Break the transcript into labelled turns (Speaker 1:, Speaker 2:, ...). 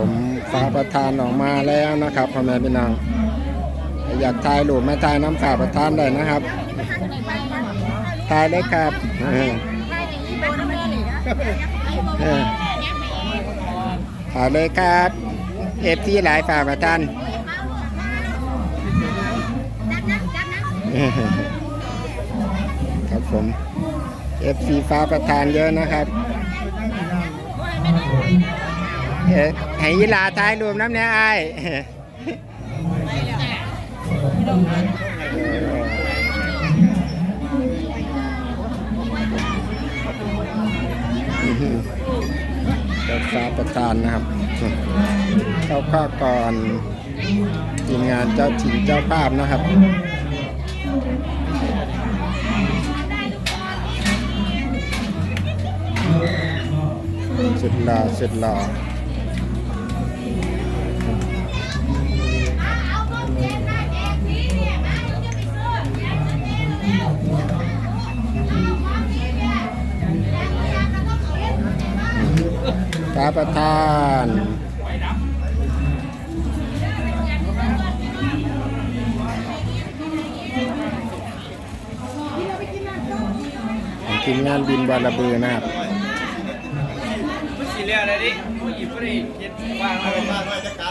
Speaker 1: ผมฟ้าประธานออกมาแล้วนะครับพ่อแม่พี่น้องอยากถ่ายรูปมาถ่ายน้ำฟ้าประธานได้นะครับถ่ายเลยครับถ่ายเลยครับเอฟที่หลายฟ้าประธานครับผม FC ฟ้าประธานเยอะนะครับ ให้ยีลาถ่ายรวมน้ำเนี่ยไอ้ายเจ้าฟ้าประธานนะครับ เจ้าข้าก่อนทีมงานเจ้าถิ่นเจ้าภาพนะครับสุดหล่อสุดหล่อาประธานของทีมงานบินบาลาบือนะครับ
Speaker 2: ไม่สิเรียอะไรดิผู้หญิงผู้หญิงเห็นวางไร
Speaker 3: มาด้ว